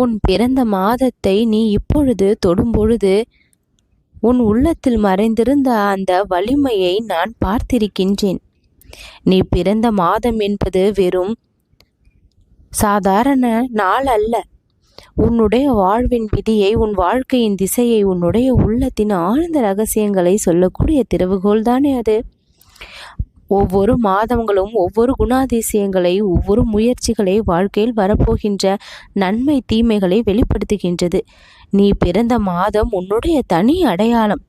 உன் பிறந்த மாதத்தை நீ இப்பொழுது தொடும்பொழுது உன் உள்ளத்தில் மறைந்திருந்த அந்த வலிமையை நான் பார்த்திருக்கின்றேன். நீ பிறந்த மாதம் என்பது வெறும் சாதாரண நாள் அல்ல. உன்னுடைய வாழ்வின் விதியை உன் வாழ்க்கையின் திசையை உன்னுடைய உள்ளத்தின் ஆழ்ந்த ரகசியங்களை சொல்லக்கூடிய திறவுகோல் தானே அது. ஒவ்வொரு மாதங்களும் ஒவ்வொரு குணாதிசயங்களை ஒவ்வொரு முயற்சிகளை வாழ்க்கையில் வரப்போகின்ற நன்மை தீமைகளை வெளிப்படுத்துகின்றது. நீ பிறந்த மாதம் உன்னுடைய தனி அடையாளம்.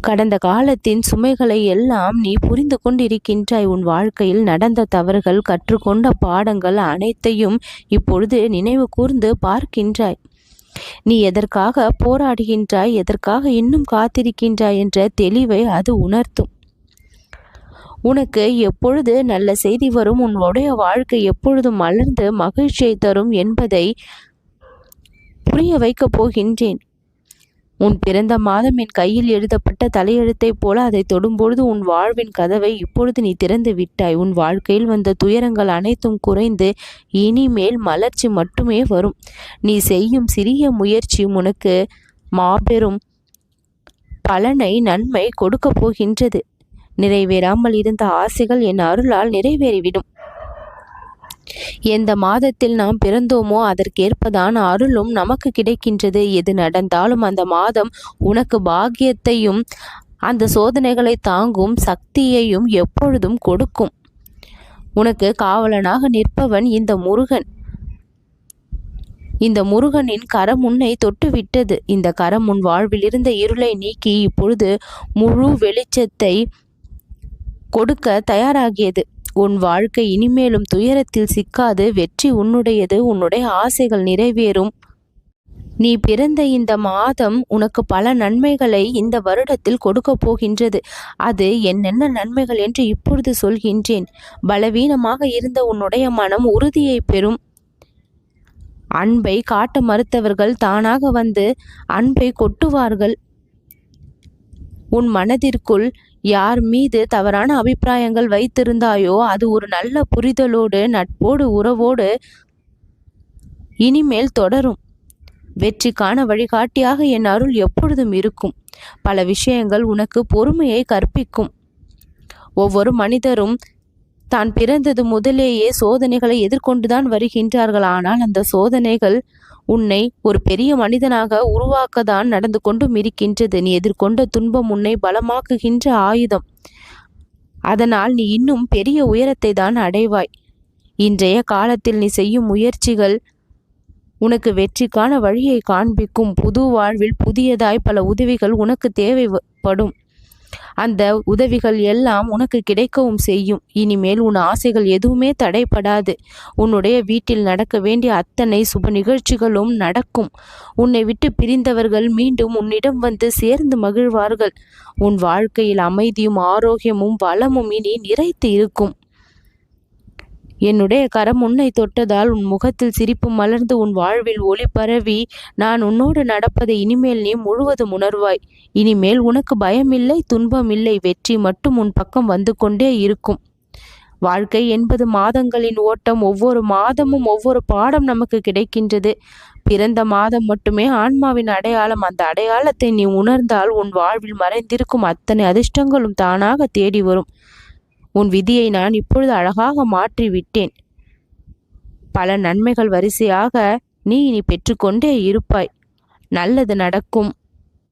கடந்த காலத்தின் சுமைகளை எல்லாம் நீ புரிந்து கொண்டிருக்கின்றாய். உன் வாழ்க்கையில் நடந்த தவறுகள் கற்றுக்கொண்ட பாடங்கள் அனைத்தையும் இப்பொழுது நினைவு கூர்ந்து பார்க்கின்றாய். நீ எதற்காக போராடுகின்றாய்? எதற்காக இன்னும் காத்திருக்கின்றாய்? என்ற தெளிவை அது உணர்த்தும். உனக்கு எப்பொழுது நல்ல செய்தி வரும்? உன்னுடைய வாழ்க்கை எப்பொழுதும் மலர்ந்து மகிழ்ச்சியை தரும் என்பதை புரிய வைக்கப் போகின்றேன். உன் பிறந்த மாதம் என் கையில் எழுதப்பட்ட தலையெழுத்தைப் போல அதை தொடும்பொழுது உன் வாழ்வின் கதவை இப்பொழுது நீ திறந்து விட்டாய். உன் வாழ்க்கையில் வந்த துயரங்கள் அனைத்தும் குறைந்து இனிமேல் மலர்ச்சி மட்டுமே வரும். நீ செய்யும் சிறிய முயற்சி உனக்கு மாபெரும் பலனை நன்மை கொடுக்கப் போகின்றது. நிறைவேறாமல் இருந்த ஆசைகள் என் அருளால் நிறைவேறிவிடும். எந்த மாதத்தில் நாம் பிறந்தோமோ அதற்கேற்பதான் அருளும் நமக்கு கிடைக்கின்றது. எது நடந்தாலும் அந்த மாதம் உனக்கு பாக்கியத்தையும் அந்த சோதனைகளை தாங்கும் சக்தியையும் எப்பொழுதும் கொடுக்கும். உனக்கு காவலனாக நிற்பவன் இந்த முருகன். இந்த முருகனின் கரம் உன்னை தொட்டுவிட்டது. இந்த கரம் உன் வாழ்வில் இருந்த இருளை நீக்கி இப்பொழுது முழு வெளிச்சத்தை கொடுக்க தயாராகியது. உன் வாழ்க்கை இனிமேலும் துயரத்தில் சிக்காது வெற்றி உன்னுடையது உன்னுடைய ஆசைகள் நிறைவேறும். நீ பிறந்த இந்த மாதம் உனக்கு பல நன்மைகளை இந்த வருடத்தில் கொடுக்க போகின்றது. அது என்னென்ன நன்மைகள் என்று இப்பொழுது சொல்கின்றேன். பலவீனமாக இருந்த உன்னுடைய மனம் உறுதியை பெறும். அன்பை காட்ட மறுத்தவர்கள் தானாக வந்து அன்பை கொட்டுவார்கள். உன் மனதிற்குள் யார் மீது தவறான அபிப்பிராயங்கள் வைத்திருந்தாயோ அது ஒரு நல்ல புரிதலோடு நட்போடு உறவோடு இனிமேல் தொடரும். வெற்றிக்கான வழிகாட்டியாக என் அருள் எப்பொழுதும் இருக்கும். பல விஷயங்கள் உனக்கு பொறுமையை கற்பிக்கும். ஒவ்வொரு மனிதரும் தான் பிறந்தது முதலேயே சோதனைகளை எதிர்கொண்டுதான் வருகின்றார்கள். ஆனால் அந்த சோதனைகள் உன்னை ஒரு பெரிய மனிதனாக உருவாக்கத்தான் நடந்து கொண்டும் இருக்கின்றது. நீ எதிர்கொண்ட துன்பம் உன்னை பலமாக்குகின்ற ஆயுதம். அதனால் நீ இன்னும் பெரிய உயரத்தை தான் அடைவாய். இன்றைய காலத்தில் நீ செய்யும் முயற்சிகள் உனக்கு வெற்றிக்கான வழியை காண்பிக்கும். புது வாழ்வில் புதியதாய் பல உதவிகள் உனக்கு தேவைப்படும். அந்த உதவிகள் எல்லாம் உனக்கு கிடைக்கவும் செய்யும். இனிமேல் உன் ஆசைகள் எதுவுமே தடைப்படாது உன்னுடைய வீட்டில் நடக்க வேண்டிய அத்தனை சுப நிகழ்ச்சிகளும் நடக்கும். உன்னை விட்டு பிரிந்தவர்கள் மீண்டும் உன்னிடம் வந்து சேர்ந்து மகிழ்வார்கள். உன் வாழ்க்கையில் அமைதியும் ஆரோக்கியமும் வளமும் இனி நிறைத்து இருக்கும். என்னுடைய கரம் உன்னை தொட்டதால் உன் முகத்தில் சிரிப்பு மலர்ந்து உன் வாழ்வில் ஒளி பரவி நான் உன்னோடு நடப்பதை இனிமேல் நீ முழுவதும் உணர்வாய். இனிமேல் உனக்கு பயமில்லை துன்பமில்லை வெற்றி மட்டும் உன் பக்கம் வந்து கொண்டே இருக்கும். வாழ்க்கை என்பது மாதங்களின் ஓட்டம். ஒவ்வொரு மாதமும் ஒவ்வொரு பாடம் நமக்கு கிடைக்கின்றது. பிறந்த மாதம் மட்டுமே ஆன்மாவின் அடையாளம். அந்த அடையாளத்தை நீ உணர்ந்தால் உன் வாழ்வில் மறைந்திருக்கும் அத்தனை அதிர்ஷ்டங்களும் தானாக தேடி வரும். உன் விதியை நான் இப்பொழுது அழகாக மாற்றி விட்டேன் பல நன்மைகள் வரிசையாக நீ இனி பெற்றுக்கொண்டே இருப்பாய். நல்லது நடக்கும்.